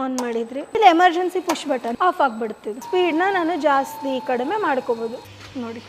On ಮಾಡಿದ್ರಿ ಇಲ್ಲಿ emergency push button off ಆಗಿಬಿಡ್ತಿದ್ದು ಸ್ಪೀಡ್ನ ನಾನು ಜಾಸ್ತಿ ಕಡಿಮೆ ಮಾಡ್ಕೋಬೋದು. ನೋಡಿ.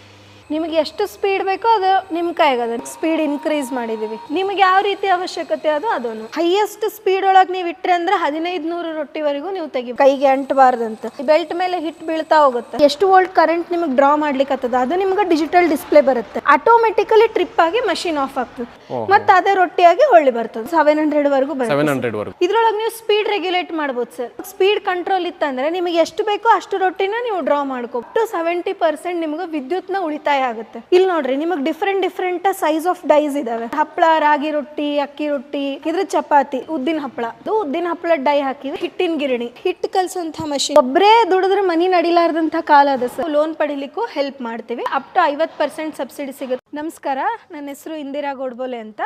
ನಿಮಗೆ ಎಷ್ಟು ಸ್ಪೀಡ್ ಬೇಕೋ ಅದು ನಿಮ್ಮ ಕೈಗದ. ಸ್ಪೀಡ್ ಇನ್ಕ್ರೀಸ್ ಮಾಡಿದೀವಿ ನಿಮಗೆ ಯಾವ ರೀತಿ ಅವಶ್ಯಕತೆ ಅದು ಅದನ್ನು. ಹೈಯೆಸ್ಟ್ ಸ್ಪೀಡ್ ಒಳಗೆ ನೀವು ಇಟ್ರೆ ಅಂದ್ರೆ ಹದಿನೈದ್ ನೂರು ರೊಟ್ಟಿವರೆಗೂ ನೀವು ತೆಗಿ ಕೈಗೆ ಅಂಟಬಾರ್ದಂತ. ಬೆಲ್ಟ್ ಮೇಲೆ ಹಿಟ್ ಬೀಳ್ತಾ ಹೋಗುತ್ತೆ. ಎಷ್ಟು ವೋಲ್ಟ್ ಕರೆಂಟ್ ನಿಮಗೆ ಡ್ರಾ ಮಾಡ್ಲಿಕ್ಕೆ ಅದು ನಿಮ್ಗೆ ಡಿಜಿಟಲ್ ಡಿಸ್ಪ್ಲೇ ಬರುತ್ತೆ. ಆಟೋಮೆಟಿಕಲಿ ಟ್ರಿಪ್ ಆಗಿ ಮಷಿನ್ ಆಫ್ ಆಗ್ತದೆ. ಮತ್ತೆ ಅದೇ ರೊಟ್ಟಿಯಾಗಿ ಹೊಳ್ಳಿ ಬರ್ತದೆ. ಸೆವೆನ್ ಹಂಡ್ರೆಡ್ ವರೆಗೂ ಬರ್ತದೆ. ಇದ್ರೊಳಗೆ ನೀವು ಸ್ಪೀಡ್ ರೆಗ್ಯುಲೇಟ್ ಮಾಡ್ಬೋದು ಸರ್ ಸ್ಪೀಡ್ ಕಂಟ್ರೋಲ್ ಇತ್ತಂದ್ರೆ ನಿಮಗೆ ಎಷ್ಟು ಬೇಕೋ ಅಷ್ಟು ರೊಟ್ಟಿನ ನೀವು ಡ್ರಾ ಮಾಡ್ಕೋ ಟು ಸೆವೆಂಟಿ ಪರ್ಸೆಂಟ್ ನಿಮಗೆ ವಿದ್ಯುತ್ನ ಉಳಿತಾಯ ಆಗುತ್ತೆ. ಇಲ್ಲಿ ನೋಡ್ರಿ ನಿಮಗೆ different different size of dies ಇದಾವೆ. ಹಪ್ಪಳ ರಾಗಿ ರೊಟ್ಟಿ ಅಕ್ಕಿ ರೊಟ್ಟಿ ಇದ್ರ ಚಪಾತಿ ಉದ್ದಿನ ಹಪ್ಪಳ ಉದ್ದಿನ ಹಪ್ಪಳ ಡೈ ಹಾಕಿವಿ ಹಿಟ್ಟಿನ ಗಿರಣಿ. ಹಿಟ್ಟು ಕಲ್ಸಂತ ಮಷಿನ್ ಒಬ್ಬರೇ ದುಡಿದ್ರೆ ಮನಿ ನಡಿಲಾರ್ದಂತ ಕಾಲ ಅದ ಸರ್. ಲೋನ್ ಪಡಿಲಿಕ್ಕೂ ಹೆಲ್ಪ್ ಮಾಡ್ತೀವಿ. ಅಪ್ ಟು ಐವತ್ ಪರ್ಸೆಂಟ್ ಸಬ್ಸಿಡಿ ಸಿಗುತ್ತೆ. ನಮಸ್ಕಾರ ನನ್ನ ಹೆಸರು ಇಂದಿರಾ ಗೋಡ್ಬೋಲೆ ಅಂತ.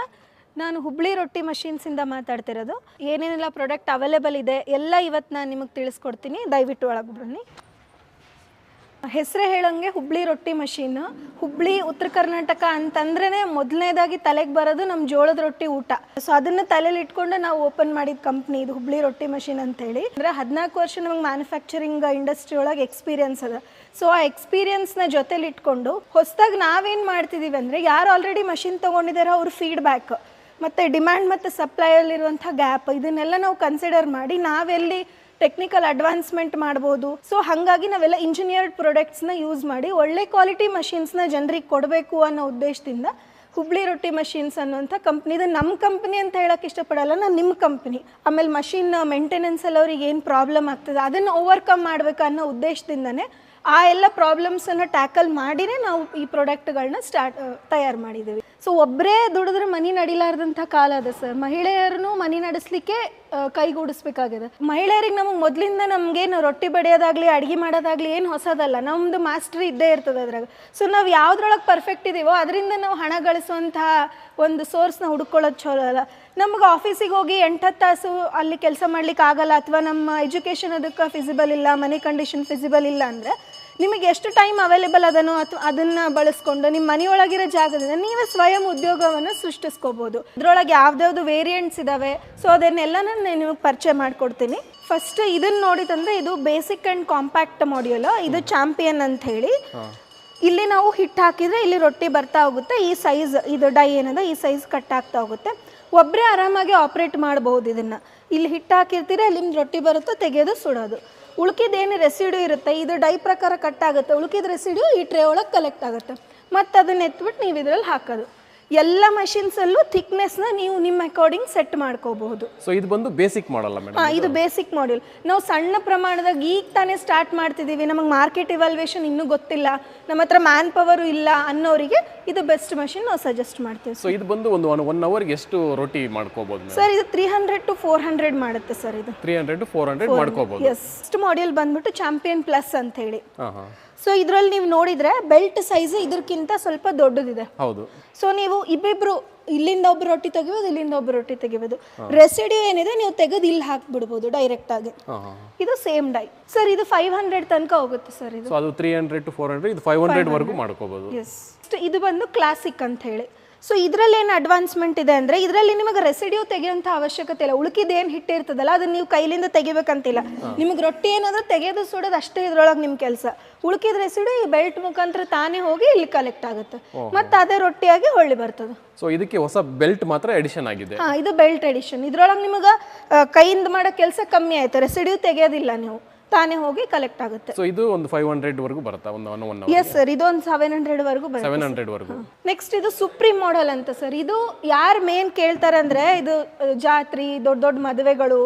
ನಾನು ಹುಬ್ಳಿ ರೊಟ್ಟಿ ಮಷೀನ್ಸಿಂದ ಮಾತಾಡ್ತಿರೋದು. ಏನೇನೆಲ್ಲ ಪ್ರಾಡಕ್ಟ್ ಅವೈಲೇಬಲ್ ಇದೆ ಎಲ್ಲ ಇವತ್ತು ನಾನು ನಿಮಗೆ ತಿಳಿಸ್ಕೊಡ್ತೀನಿ. ದಯವಿಟ್ಟು ಒಳಗೆ ಬನ್ನಿ. ಹೆಸರೇ ಹೇಳಂಗೆ ಹುಬ್ಳಿ ರೊಟ್ಟಿ ಮಷೀನ್. ಹುಬ್ಳಿ, ಉತ್ತರ ಕರ್ನಾಟಕ ಅಂತಂದ್ರೇ ಮೊದಲನೇದಾಗಿ ತಲೆಗೆ ಬರೋದು ನಮ್ಮ ಜೋಳದ ರೊಟ್ಟಿ ಊಟ. ಸೊ ಅದನ್ನ ತಲೆಯಲ್ಲಿ ಇಟ್ಕೊಂಡು ನಾವು ಓಪನ್ ಮಾಡಿದ ಕಂಪ್ನಿ ಇದು ಹುಬ್ಳಿ ರೊಟ್ಟಿ ಮಷೀನ್ ಅಂತೇಳಿ. ಅಂದರೆ ಹದಿನಾಲ್ಕು ವರ್ಷ ನಮಗೆ ಮ್ಯಾನುಫ್ಯಾಕ್ಚರಿಂಗ್ ಇಂಡಸ್ಟ್ರಿ ಒಳಗೆ ಎಕ್ಸ್ಪೀರಿಯನ್ಸ್ ಅದ. ಸೊ ಆ ಎಕ್ಸ್ಪೀರಿಯನ್ಸ್ನ ಜೊತೆಲಿ ಇಟ್ಕೊಂಡು ಹೊಸದಾಗಿ ನಾವೇನು ಮಾಡ್ತಿದ್ದೀವಿ ಅಂದರೆ ಯಾರು ಆಲ್ರೆಡಿ ಮಷಿನ್ ತೊಗೊಂಡಿದ್ದಾರೋ ಅವ್ರ ಫೀಡ್ಬ್ಯಾಕ್ ಮತ್ತು ಡಿಮ್ಯಾಂಡ್ ಮತ್ತು ಸಪ್ಲೈಯಲ್ಲಿರುವಂಥ ಗ್ಯಾಪ್ ಇದನ್ನೆಲ್ಲ ನಾವು ಕನ್ಸಿಡರ್ ಮಾಡಿ ನಾವೆಲ್ಲಿ ಟೆಕ್ನಿಕಲ್ ಅಡ್ವಾನ್ಸ್ಮೆಂಟ್ ಮಾಡ್ಬೋದು. ಸೊ ಹಾಗಾಗಿ ನಾವೆಲ್ಲ ಇಂಜಿನಿಯರ್ಡ್ ಪ್ರಾಡಕ್ಟ್ಸ್ನ ಯೂಸ್ ಮಾಡಿ ಒಳ್ಳೆ ಕ್ವಾಲಿಟಿ ಮಷಿನ್ಸ್ನ ಜನರಿಗೆ ಕೊಡಬೇಕು ಅನ್ನೋ ಉದ್ದೇಶದಿಂದ ಹುಬ್ಳಿ ರೊಟ್ಟಿ ಮಷೀನ್ಸ್ ಅನ್ನುವಂಥ ಕಂಪ್ನಿ ಇದು ನಮ್ಮ ಕಂಪ್ನಿ ಅಂತ ಹೇಳಕ್ಕೆ ಇಷ್ಟಪಡಲ್ಲ, ನಾನು ನಿಮ್ಮ ಕಂಪ್ನಿ ಆಮೇಲೆ ಮಷಿನ್ ಮೇಂಟೆನೆನ್ಸಲ್ಲಿ ಅವ್ರಿಗೆ ಏನು ಪ್ರಾಬ್ಲಮ್ ಆಗ್ತದೆ, ಅದನ್ನು ಓವರ್ಕಮ್ ಮಾಡಬೇಕು ಅನ್ನೋ ಉದ್ದೇಶದಿಂದನೇ ಆ ಎಲ್ಲ ಪ್ರಾಬ್ಲಮ್ಸನ್ನು ಟ್ಯಾಕಲ್ ಮಾಡಿನೇ ನಾವು ಈ ಪ್ರಾಡಕ್ಟ್ಗಳನ್ನ ಸ್ಟಾರ್ಟ್ ತಯಾರು ಮಾಡಿದ್ದೀವಿ. ಸೊ ಒಬ್ಬರೇ ದುಡಿದ್ರೆ ಮನಿ ನಡಿಲಾರ್ದಂಥ ಕಾಲ ಅದ ಸರ್ ಮಹಿಳೆಯರನ್ನು ಮನಿ ನಡೆಸಲಿಕ್ಕೆ ಕೈಗೂಡಿಸ್ಬೇಕಾಗಿದೆ ಮಹಿಳೆಯರಿಗೆ ನಮಗೆ ಮೊದಲಿಂದ ನಮಗೇನು ರೊಟ್ಟಿ ಬಡಿಯೋದಾಗಲಿ, ಅಡುಗೆ ಮಾಡೋದಾಗಲಿ ಏನು ಹೊಸದಲ್ಲ. ನಮ್ಮದು ಮಾಸ್ಟ್ರಿ ಇದ್ದೇ ಇರ್ತದೆ ಅದ್ರಾಗ. ಸೊ ನಾವು ಯಾವುದ್ರೊಳಗೆ ಪರ್ಫೆಕ್ಟ್ ಇದೀವೋ, ಅದರಿಂದ ನಾವು ಹಣ ಗಳಿಸುವಂತಹ ಒಂದು ಸೋರ್ಸ್ನ ಹುಡ್ಕೊಳ್ಳೋದು ಚಲೋ ಅಲ್ಲ. ನಮ್ಗೆ ಆಫೀಸಿಗೆ ಹೋಗಿ ಎಂಟತ್ತು ತಾಸು ಅಲ್ಲಿ ಕೆಲಸ ಮಾಡ್ಲಿಕ್ಕೆ ಆಗಲ್ಲ ಅಥವಾ ನಮ್ಮ ಎಜುಕೇಷನ್ ಅದಕ್ಕೆ ಫಿಸಿಬಲ್ ಇಲ್ಲ, ಮನಿ ಕಂಡೀಷನ್ ಫಿಸಿಬಲ್ ಇಲ್ಲ ಅಂದರೆ ನಿಮಗೆ ಎಷ್ಟು ಟೈಮ್ ಅವೈಲೇಬಲ್ ಅದನೋ ಅಥವಾ ಅದನ್ನು ಬಳಸ್ಕೊಂಡು ನಿಮ್ಮ ಮನೆಯೊಳಗಿರೋ ಜಾಗದಿಂದ ನೀವು ಸ್ವಯಂ ಉದ್ಯೋಗವನ್ನು ಸೃಷ್ಟಿಸ್ಕೋಬೋದು. ಅದರೊಳಗೆ ಯಾವ್ದ್ಯಾವ್ದು ವೇರಿಯಂಟ್ಸ್ ಇದ್ದಾವೆ ಸೊ ಅದನ್ನೆಲ್ಲ ನಾನು ನಿಮಗೆ ಪರಿಚಯ ಮಾಡಿಕೊಡ್ತೀನಿ. ಫಸ್ಟ್ ಇದನ್ನ ನೋಡಿದಂದ್ರೆ ಇದು ಬೇಸಿಕ್ ಆ್ಯಂಡ್ ಕಾಂಪ್ಯಾಕ್ಟ್ ಮಾಡ್ಯೂಲ್ ಇದು ಚಾಂಪಿಯನ್ ಅಂತ ಹೇಳಿ. ಇಲ್ಲಿ ನಾವು ಹಿಟ್ಟು ಹಾಕಿದರೆ ಇಲ್ಲಿ ರೊಟ್ಟಿ ಬರ್ತಾ ಹೋಗುತ್ತೆ. ಈ ಸೈಜ್ ಇದು ಡೈ ಏನದ, ಈ ಸೈಜ್ ಕಟ್ ಆಗ್ತಾ ಹೋಗುತ್ತೆ. ಒಬ್ಬರೇ ಆರಾಮಾಗಿ ಆಪ್ರೇಟ್ ಮಾಡಬಹುದು ಇದನ್ನು. ಇಲ್ಲಿ ಹಿಟ್ಟು ಹಾಕಿರ್ತೀರ ನಿಮ್ಮ ರೊಟ್ಟಿ ಬರುತ್ತೆ ತೆಗೆಯೋದು ಸುಡೋದು. ಉಳ್ಕಿದೇನು ರೆಸಿಡ್ಯೂ ಇರುತ್ತೆ, ಇದು ಡೈ ಪ್ರಕಾರ ಕಟ್ ಆಗುತ್ತೆ. ಉಳ್ಕಿದ ರೆಸಿಡ್ಯೂ ಈ ಟ್ರೇ ಒಳಗೆ ಕಲೆಕ್ಟ್ ಆಗುತ್ತೆ. ಮತ್ತು ಅದನ್ನ ಎತ್ಬಿಟ್ಟು ನೀವು ಇದರಲ್ಲಿ ಹಾಕೋದು. ಎಲ್ಲ ಮಷಿನ್ಸಲ್ಲೂ ಥಿಕ್ನೆಸ್ನ ನೀವು ನಿಮ್ಮ ಅಕಾರ್ಡಿಂಗ್ ಸೆಟ್ ಮಾಡ್ಕೋಬಹುದು. ಸೊ ಇದು ಬಂದು ಬೇಸಿಕ್ ಮಾಡಲ್ಲ ಮೇಡಮ್ ಹಾಂ ಇದು? ಬೇಸಿಕ್ ಮಾಡ್ಯೂಲ್ ನಾವು ಸಣ್ಣ ಪ್ರಮಾಣದಾಗ ಈಗ ತಾನೇ ಸ್ಟಾರ್ಟ್ ಮಾಡ್ತಿದ್ದೀವಿ. ನಮಗೆ ಮಾರ್ಕೆಟ್ ಇವಾಲ್ವೇಷನ್ ಇನ್ನೂ ಗೊತ್ತಿಲ್ಲ. ನಮ್ಮ ಹತ್ರ ಮ್ಯಾನ್ ಪವರು ಇಲ್ಲ ಅನ್ನೋರಿಗೆ ಇದು ಬೆಸ್ಟ್ ಮಷಿನ್ ನಾವು ಸಜೆಸ್ಟ್ ಮಾಡ್ತೀವಿ. ಸೊ ಇದು ಬಂದು ಒಂದು ಒನ್ ಒನ್ ಅವರ್ಗೆ ಎಷ್ಟು ರೊಟ್ಟಿ ಮಾಡ್ಕೋಬಹುದು ಸರ್ ಇದು three hundred to four hundred ಮಾಡುತ್ತೆ ಸರ್ ಇದು. Three hundred to four hundred ಮಾಡ್ಕೋಬಹುದು ಎಸ್ ಫಸ್ಟ್ ಮಾಡ್ಯೂಲ್ ಬಂದ್ಬಿಟ್ಟು ಚಾಂಪಿಯನ್ ಪ್ಲಸ್ ಅಂತ ಹೇಳಿ ಹಾಂ ಹಾಂ. ಸೊ ಇದರಲ್ಲಿ ನೀವು ನೋಡಿದ್ರೆ ಬೆಲ್ಟ್ ಸೈಜ್ ಇದಕ್ಕಿಂತ ಸ್ವಲ್ಪ ದೊಡ್ಡದಿದೆ. ಹೌದು. ಸೊ ನೀವು ಇಬ್ಬಿಬ್ರು ಇಲ್ಲಿಂದ ಒಬ್ಬ ರೊಟ್ಟಿ ತೆಗಿಬೋದು ಇಲ್ಲಿಂದ ಒಬ್ಬ ರೊಟ್ಟಿ ತೆಗಿಬೋದು. ರೆಸಿಡ್ಯೂ ಏನಿದೆ ನೀವು ತೆಗೆದು ಇಲ್ಲಿ ಹಾಕ್ಬಿಡ್ಬೋದು ಡೈರೆಕ್ಟ್ ಆಗಿ. ಇದು ಸೇಮ್ ಡೈ ಸರ್ ಇದು ಫೈವ್ ಹಂಡ್ರೆಡ್ ತನಕ ಹೋಗುತ್ತೆ ಸರ್ ಇದು. ಅದು three hundred to four hundred ಇದು ಫೈವ್ ಹಂಡ್ರೆಡ್ ವರ್ಗೂ ಮಾಡ್ಕೋಬಹುದು ಇದು ಬಂದು ಕ್ಲಾಸಿಕ್ ಅಂತ ಹೇಳಿ. ಸೊ ಇದರಲ್ಲಿ ಏನು ಅಡ್ವಾನ್ಸ್ಮೆಂಟ್ ಇದೆ ಅಂದರೆ ಇದರಲ್ಲಿ ನಿಮಗೆ ರೆಸಿಡ್ಯೂ ತೆಗೆಯುವಂಥ ಅವಶ್ಯಕತೆ ಇಲ್ಲ. ಉಳುಕಿದ ಏನು ಹಿಟ್ಟಿರ್ತದಲ್ಲ ಅದನ್ನ ನೀವು ಕೈಲಿಂದ ತೆಗಿಬೇಕಂತಿಲ್ಲ. ನಿಮಗೆ ರೊಟ್ಟಿ ಏನಾದರೂ ತೆಗೆಯೋದು ಸುಡೋದು ಅಷ್ಟೇ ಇದ್ರೊಳಗೆ ನಿಮ್ಮ ಕೆಲಸ. ಉಳ್ಕಿದ ರೆಸಿಡಿ ಈ ಬೆಲ್ಟ್ ಮುಖಾಂತರ ತಾನೇ ಹೋಗಿ ಇಲ್ಲಿ ಕಲೆಕ್ಟ್ ಆಗುತ್ತೆ. ಮತ್ತು ಅದೇ ರೊಟ್ಟಿಯಾಗಿ ಹೊಳ್ಳಿ ಬರ್ತದೆ. ಸೊ ಇದಕ್ಕೆ ಹೊಸ ಬೆಲ್ಟ್ ಮಾತ್ರ ಎಡಿಷನ್ ಆಗಿದೆ. ಹಾಂ ಇದು ಬೆಲ್ಟ್ ಎಡಿಷನ್ ಇದ್ರೊಳಗೆ ನಿಮಗೆ ಕೈಯಿಂದ ಮಾಡೋ ಕೆಲಸ ಕಮ್ಮಿ ಆಯಿತು. ರೆಸಿಡ್ಯೂ ತೆಗೆಯೋದಿಲ್ಲ ನೀವು. ತಾನೇ ಹೋಗಿ ಕಲೆಕ್ಟ್ ಆಗುತ್ತೆ. ಸೊ ಇದು ಒಂದು ಫೈವ್ ಹಂಡ್ರೆಡ್ವರೆಗೂ ಬರುತ್ತಾ? ಒಂದು ಒನ್ ಒನ್ ಎಸ್ ಸರ್ ಇದೊಂದು ಸೆವೆನ್ ಹಂಡ್ರೆಡ್ವರೆಗೂ ಬರುತ್ತೆ ಸೆವೆನ್ ಹಂಡ್ರೆಡ್ವರೆಗೂ ನೆಕ್ಸ್ಟ್ ಇದು ಸುಪ್ರೀಂ ಮಾಡೆಲ್ ಅಂತ ಸರ್ ಇದು ಯಾರು ಮೇನ್ ಕೇಳ್ತಾರೆ ಅಂದರೆ ಇದು ಜಾತ್ರೆ ದೊಡ್ಡ ದೊಡ್ಡ ಮದುವೆಗಳು